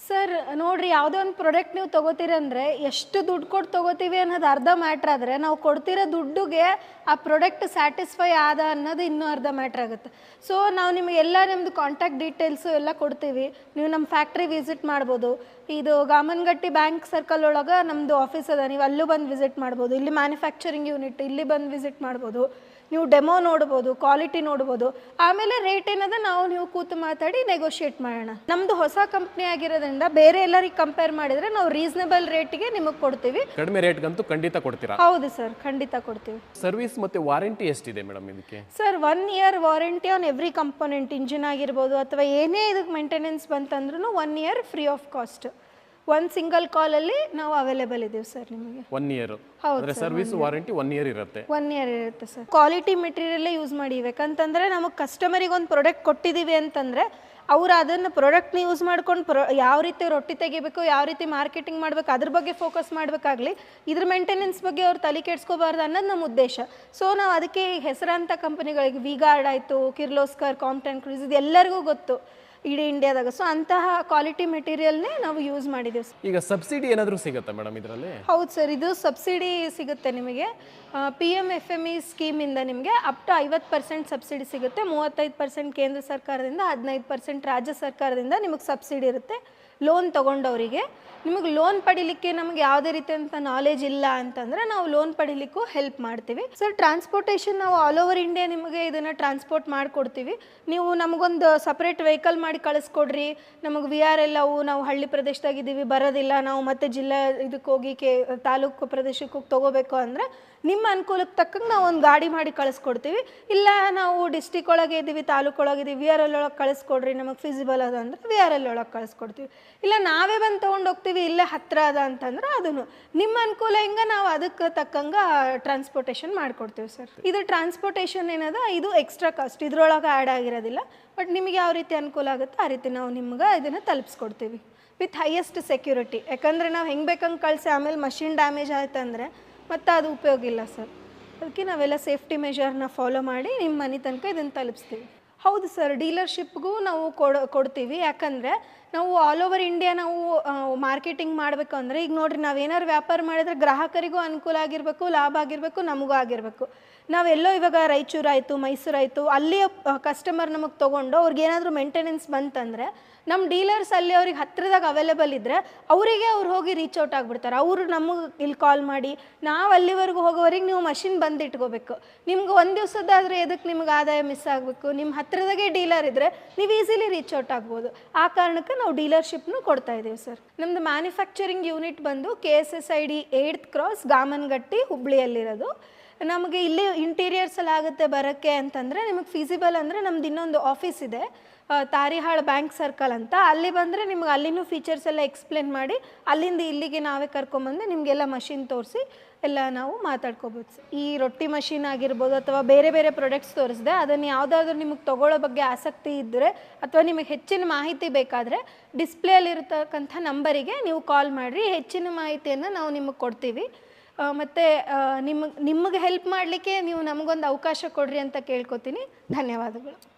ಸರ್, ನೋಡ್ರಿ, ಯಾವುದೇ ಒಂದು ಪ್ರಾಡಕ್ಟ್ ನೀವು ತೊಗೋತೀರಂದ್ರೆ ಎಷ್ಟು ದುಡ್ಡು ಕೊಟ್ಟು ತಗೋತೀವಿ ಅನ್ನೋದು ಅರ್ಧ ಮ್ಯಾಟ್ರ್ ಆದರೆ ನಾವು ಕೊಡ್ತಿರೋ ದುಡ್ಡುಗೆ ಆ ಪ್ರಾಡಕ್ಟ್ ಸ್ಯಾಟಿಸ್ಫೈ ಆದ ಅನ್ನೋದು ಇನ್ನೂ ಅರ್ಧ ಮ್ಯಾಟ್ರ್ ಆಗುತ್ತೆ. ಸೊ ನಾವು ನಿಮಗೆ ಎಲ್ಲ ನಿಮ್ಮದು ಕಾಂಟ್ಯಾಕ್ಟ್ ಡೀಟೇಲ್ಸು ಎಲ್ಲ ಕೊಡ್ತೀವಿ. ನೀವು ನಮ್ಮ ಫ್ಯಾಕ್ಟ್ರಿ ವಿಸಿಟ್ ಮಾಡ್ಬೋದು. ಇದು ಗಾಮನ್ಗಟ್ಟಿ ಬ್ಯಾಂಕ್ ಸರ್ಕಲ್ ಒಳಗೆ ನಮ್ಮದು ಆಫೀಸ್ ಅದ. ನೀವು ಅಲ್ಲೂ ಬಂದು ವಿಸಿಟ್ ಮಾಡ್ಬೋದು. ಇಲ್ಲಿ ಮ್ಯಾನುಫ್ಯಾಕ್ಚರಿಂಗ್ ಯೂನಿಟ್ ಇಲ್ಲಿ ಬಂದು ವಿಸಿಟ್ ಮಾಡ್ಬೋದು. ನೀವು ಡೆಮೋ ನೋಡ್ಬೋದು ಕ್ವಾಲಿಟಿ ನೋಡ್ಬೋದು ಆಮೇಲೆ ರೇಟ್ ಏನದ ನಾವು ನೀವು ಕೂತು ಮಾತಾಡಿ ನೆಗೋಷಿಯೇಟ್ ಮಾಡೋಣ. ನಮ್ದು ಹೊಸ ಕಂಪ್ನಿ ಆಗಿರೋದ್ರಿಂದ ಬೇರೆ ಎಲ್ಲರಿಗೆ ಕಂಪೇರ್ ಮಾಡಿದ್ರೆ ನಾವು ರೀಸನಬಲ್ ರೇಟ್ಗೆ ನಿಮಗೆ ಕೊಡ್ತೀವಿ. ಕಡಿಮೆ ರೇಟ್ಗಂತೂ ಖಂಡಿತ ಕೊಡ್ತೀರಾ? ಹೌದು ಸರ್ ಖಂಡಿತ ಕೊಡ್ತೀವಿ. ಸರ್ವಿಸ್ ಮತ್ತೆ ವಾರಂಟಿ ಎಷ್ಟಿದೆ ಮೇಡಮ್ ಇದಕ್ಕೆ? Sir one year warranty on every component engine ಆಗಿರ್ಬೋದು ಅಥವಾ ಏನೇ ಇದಕ್ಕೆ maintenance ಬಂತಂದ್ರೂ one year free of cost ಒಂದು ಸಿಂಗಲ್ ಕಾಲಲ್ಲಿ ನಾವು ಅವೈಲೇಬಲ್ ಇದ್ದೀವಿ ಸರ್ ನಿಮಗೆ. ಒನ್ ಇಯರ್ ಹೌದು ಸರ್ವಿಸ್ ವಾರಂಟಿ ಒನ್ ಇಯರ್ ಇರುತ್ತೆ. ಒನ್ ಇಯರ್ ಇರುತ್ತೆ ಸರ್ ಕ್ವಾಲಿಟಿ ಮೆಟೀರಿಯಲ್ ಯೂಸ್ ಮಾಡಿ ಯಾಕಂತಂದ್ರೆ ನಮಗೆ ಕಸ್ಟಮರಿಗೆ ಒಂದು ಪ್ರಾಡಕ್ಟ್ ಕೊಟ್ಟಿದ್ದೀವಿ ಅಂತಂದ್ರೆ ಅವ್ರು ಅದನ್ನು ಪ್ರಾಡಕ್ಟ್ನ ಯೂಸ್ ಮಾಡ್ಕೊಂಡು ಪ್ರೊ ಯಾವ ರೀತಿ ರೊಟ್ಟಿ ತೆಗಿಬೇಕು ಯಾವ ರೀತಿ ಮಾರ್ಕೆಟಿಂಗ್ ಮಾಡ್ಬೇಕು ಅದ್ರ ಬಗ್ಗೆ ಫೋಕಸ್ ಮಾಡಬೇಕಾಗ್ಲಿ ಇದ್ರ ಮೇಂಟೆನೆನ್ಸ್ ಬಗ್ಗೆ ಅವ್ರು ತಲೆ ಕೆಡ್ಸ್ಕೋಬಾರ್ದು ಅನ್ನೋದು ನಮ್ಮ ಉದ್ದೇಶ. ಸೊ ನಾವು ಅದಕ್ಕೆ ಹೆಸರಾಂತ ಕಂಪನಿಗಳಿಗೆ ವಿಗಾರ್ಡ್ ಆಯಿತು ಕಿರ್ಲೋಸ್ಕರ್ ಕಾಂಪ್ಟನ್ ಕ್ರೂಸ್ ಇದು ಎಲ್ಲರಿಗೂ ಗೊತ್ತು. ಇಡೀ ಇಂಡಿಯಾದಾಗ. ಸೊ ಅಂತಹ ಕ್ವಾಲಿಟಿ ಮೆಟೀರಿಯಲ್ನೇ ನಾವು ಯೂಸ್ ಮಾಡಿದ್ದೀವಿ ಸರ್ ಈಗ ಸಬ್ಸಿಡಿ ಏನಾದರೂ ಸಿಗುತ್ತಾ ಮೇಡಮ್ ಇದರಲ್ಲಿ? ಹೌದು ಸರ್ ಇದು ಸಬ್ಸಿಡಿ ಸಿಗುತ್ತೆ ನಿಮಗೆ. P M F M E ಸ್ಕೀಮಿಂದ ನಿಮಗೆ ಅಪ್ ಟು ಐವತ್ತು ಪರ್ಸೆಂಟ್ ಸಬ್ಸಿಡಿ ಸಿಗುತ್ತೆ. ಮೂವತ್ತೈದು ಪರ್ಸೆಂಟ್ ಕೇಂದ್ರ ಸರ್ಕಾರದಿಂದ ಹದಿನೈದು ಪರ್ಸೆಂಟ್ ರಾಜ್ಯ ಸರ್ಕಾರದಿಂದ ನಿಮಗೆ ಸಬ್ಸಿಡಿ ಇರುತ್ತೆ. ಲೋನ್ ತಗೊಂಡವರಿಗೆ, ನಿಮಗೆ ಲೋನ್ ಪಡಿಲಿಕ್ಕೆ ನಮ್ಗೆ ಯಾವುದೇ ರೀತಿಯಂಥ ನಾಲೆಜ್ ಇಲ್ಲ ಅಂತಂದ್ರೆ ನಾವು ಲೋನ್ ಪಡಿಲಿಕ್ಕೂ ಹೆಲ್ಪ್ ಮಾಡ್ತೀವಿ. ಸರ್ ಟ್ರಾನ್ಸ್ಪೋರ್ಟೇಷನ್ ನಾವು ಆಲ್ ಓವರ್ ಇಂಡಿಯಾ ನಿಮಗೆ ಇದನ್ನು ಟ್ರಾನ್ಸ್ಪೋರ್ಟ್ ಮಾಡಿಕೊಡ್ತೀವಿ. ನೀವು ನಮಗೊಂದು ಸಪ್ರೇಟ್ ವೆಹಿಕಲ್ ಮಾಡಿ ಕಳಿಸ್ಕೊಡ್ರಿ. ನಮಗೆ ವಿ ಆರ್ ಎಲ್ಲವು ನಾವು ಹಳ್ಳಿ ಪ್ರದೇಶದಾಗಿದ್ದೀವಿ, ಬರೋದಿಲ್ಲ. ನಾವು ಮತ್ತೆ ಜಿಲ್ಲಾ ಇದಕ್ಕೆ ಹೋಗಿ ಕೆ, ತಾಲೂಕು ಪ್ರದೇಶಕ್ಕೆ ಹೋಗಿ ತಗೋಬೇಕು ಅಂದರೆ ನಿಮ್ಮ ಅನುಕೂಲಕ್ಕೆ ತಕ್ಕಂಗೆ ನಾವು ಒಂದು ಗಾಡಿ ಮಾಡಿ ಕಳಿಸ್ಕೊಡ್ತೀವಿ. ಇಲ್ಲ, ನಾವು ಡಿಸ್ಟಿಕ್ ಒಳಗೆ ಇದ್ದೀವಿ ತಾಲೂಕು ಒಳಗೆ ಇದ್ದೀವಿ ವಿ ಆರ್ ಎಲ್ ಒಳಗೆ ಕಳಿಸ್ಕೊಡ್ರಿ, ನಮಗೆ ಫಿಸಿಬಲ್ ಅದ ಅಂದ್ರೆ ವಿ ಆರ್ ಎಲ್ ಒಳಗೆ ಕಳಿಸ್ಕೊಡ್ತೀವಿ. ಇಲ್ಲ, ನಾವೇ ಬಂದು ತೊಗೊಂಡು ಹೋಗ್ತೀವಿ, ಇಲ್ಲೇ ಹತ್ತಿರ ಅದ ಅಂತಂದ್ರೆ ಅದನ್ನು ನಿಮ್ಮ ಅನುಕೂಲ ಹಿಂಗೆ ನಾವು ಅದಕ್ಕೆ ತಕ್ಕಂಗೆ ಟ್ರಾನ್ಸ್ಪೋರ್ಟೇಷನ್ ಮಾಡಿಕೊಡ್ತೀವಿ ಸರ್. ಇದು ಟ್ರಾನ್ಸ್ಪೋರ್ಟೇಷನ್ ಏನದ, ಇದು ಎಕ್ಸ್ಟ್ರಾ ಕಾಸ್ಟ್ ಇದ್ರೊಳಗೆ ಆ್ಯಡ್ ಆಗಿರೋದಿಲ್ಲ. ಬಟ್ ನಿಮಗೆ ಯಾವ ರೀತಿ ಅನುಕೂಲ ಆಗುತ್ತೆ ಆ ರೀತಿ ನಾವು ನಿಮ್ಗೆ ಇದನ್ನು ತಲುಪಿಸ್ಕೊಡ್ತೀವಿ. ವಿತ್ ಹೈಯೆಸ್ಟ್ ಸೆಕ್ಯೂರಿಟಿ ಯಾಕಂದರೆ ನಾವು ಹೆಂಗೆ ಬೇಕಂಗೆ ಕಳಿಸಿ, ಆಮೇಲೆ ಮಷಿನ್ ಡ್ಯಾಮೇಜ್ ಆಯ್ತಂದರೆ ಮತ್ತೆ ಅದು ಉಪಯೋಗ ಇಲ್ಲ ಸರ್. ಅದಕ್ಕೆ ನಾವೆಲ್ಲ ಸೇಫ್ಟಿ ಮೆಷರ್ನ ಫಾಲೋ ಮಾಡಿ ನಿಮ್ಮ ಮನೆ ತನಕ ಇದನ್ನು ತಲುಪಿಸ್ತೀವಿ. ಹೌದು ಸರ್, ಡೀಲರ್ಶಿಪ್ಗೂ ನಾವು ಕೊಡ, ಕೊಡ್ತೀವಿ. ಯಾಕಂದರೆ ನಾವು ಆಲ್ ಓವರ್ ಇಂಡಿಯಾ ನಾವು ಮಾರ್ಕೆಟಿಂಗ್ ಮಾಡಬೇಕು ಅಂದರೆ ಈಗ ನೋಡಿರಿ ನಾವು ಏನಾದ್ರು ವ್ಯಾಪಾರ ಮಾಡಿದ್ರೆ ಗ್ರಾಹಕರಿಗೂ ಅನುಕೂಲ ಆಗಿರಬೇಕು, ಲಾಭ ಆಗಿರಬೇಕು, ನಮಗೂ ಆಗಿರಬೇಕು. ನಾವೆಲ್ಲೋ ಇವಾಗ ರಾಯಚೂರು ಆಯಿತು, ಮೈಸೂರು ಆಯಿತು, ಅಲ್ಲಿಯ ಕಸ್ಟಮರ್ ನಮಗೆ ತೊಗೊಂಡು ಅವ್ರಿಗೆ ಏನಾದರೂ ಮೇಂಟೆನೆನ್ಸ್ ಬಂತಂದರೆ ನಮ್ಮ ಡೀಲರ್ಸ್ ಅಲ್ಲಿ ಅವ್ರಿಗೆ ಹತ್ತಿರದಾಗ ಅವೈಲೇಬಲ್ ಇದ್ದರೆ ಅವರಿಗೆ ಅವ್ರು ಹೋಗಿ ರೀಚ್ ಔಟ್ ಆಗಿಬಿಡ್ತಾರೆ. ಅವರು ನಮಗೆ ಇಲ್ಲಿ ಕಾಲ್ ಮಾಡಿ, ನಾವು ಅಲ್ಲಿವರೆಗೂ ಹೋಗೋವರೆಗೆ ನೀವು ಮಷಿನ್ ಬಂದು ಇಟ್ಕೋಬೇಕು ನಿಮ್ಗೆ ಒಂದು ದಿವಸದಾದರೆ ಎದಕ್ಕೆ ನಿಮ್ಗೆ ಆದಾಯ ಮಿಸ್ ಆಗಬೇಕು? ನಿಮ್ಮ ಹತ್ತಿರದಾಗೆ ಡೀಲರ್ ಇದ್ದರೆ ನೀವು ಈಸಿಲಿ ರೀಚ್ ಔಟ್ ಆಗ್ಬೋದು. ಆ ಕಾರಣಕ್ಕೆ ನಾವು ಡೀಲರ್ಶಿಪ್ನು ಕೊಡ್ತಾ ಇದ್ದೀವಿ ಸರ್. ನಮ್ಮದು ಮ್ಯಾನುಫ್ಯಾಕ್ಚರಿಂಗ್ ಯೂನಿಟ್ ಬಂದು K S S I D eight cross Gamangatti ಹುಬ್ಳಿಯಲ್ಲಿರೋದು. ನಮಗೆ ಇಲ್ಲಿ ಇಂಟೀರಿಯರ್ಸ್ ಎಲ್ಲ ಆಗುತ್ತೆ ಬರೋಕ್ಕೆ ಅಂತಂದರೆ ನಿಮಗೆ ಫೀಸಿಬಲ್ ಅಂದರೆ ನಮ್ದು ಇನ್ನೊಂದು ಆಫೀಸ್ ಇದೆ ತಾರಿಹಾಳ್ ಬ್ಯಾಂಕ್ ಸರ್ಕಲ್ ಅಂತ. ಅಲ್ಲಿ ಬಂದರೆ ನಿಮ್ಗೆ ಅಲ್ಲಿನೂ ಫೀಚರ್ಸ್ ಎಲ್ಲ ಎಕ್ಸ್ಪ್ಲೇನ್ ಮಾಡಿ, ಅಲ್ಲಿಂದ ಇಲ್ಲಿಗೆ ನಾವೇ ಕರ್ಕೊಂಬಂದು ನಿಮಗೆಲ್ಲ ಮಷಿನ್ ತೋರಿಸಿ ಎಲ್ಲ ನಾವು ಮಾತಾಡ್ಕೋಬೋದು. ಈ ರೊಟ್ಟಿ ಮಷಿನ್ ಆಗಿರ್ಬೋದು ಅಥವಾ ಬೇರೆ ಬೇರೆ ಪ್ರಾಡಕ್ಟ್ಸ್ ತೋರಿಸಿದೆ, ಅದನ್ನು ಯಾವುದಾದ್ರೂ ನಿಮಗೆ ತೊಗೊಳ್ಳೋ ಬಗ್ಗೆ ಆಸಕ್ತಿ ಇದ್ದರೆ ಅಥವಾ ನಿಮಗೆ ಹೆಚ್ಚಿನ ಮಾಹಿತಿ ಬೇಕಾದರೆ ಡಿಸ್ಪ್ಲೇಯಲ್ಲಿರ್ತಕ್ಕಂಥ ನಂಬರಿಗೆ ನೀವು ಕಾಲ್ ಮಾಡಿರಿ, ಹೆಚ್ಚಿನ ಮಾಹಿತಿಯನ್ನು ನಾವು ನಿಮಗೆ ಕೊಡ್ತೀವಿ. ಮತ್ತೆ ನಿಮಗೆ ನಿಮಗೆ ಹೆಲ್ಪ್ ಮಾಡಲಿಕ್ಕೆ ನೀವು ನಮಗೊಂದು ಅವಕಾಶ ಕೊಡ್ರಿ ಅಂತ ಕೇಳ್ಕೊತೀನಿ. ಧನ್ಯವಾದಗಳು.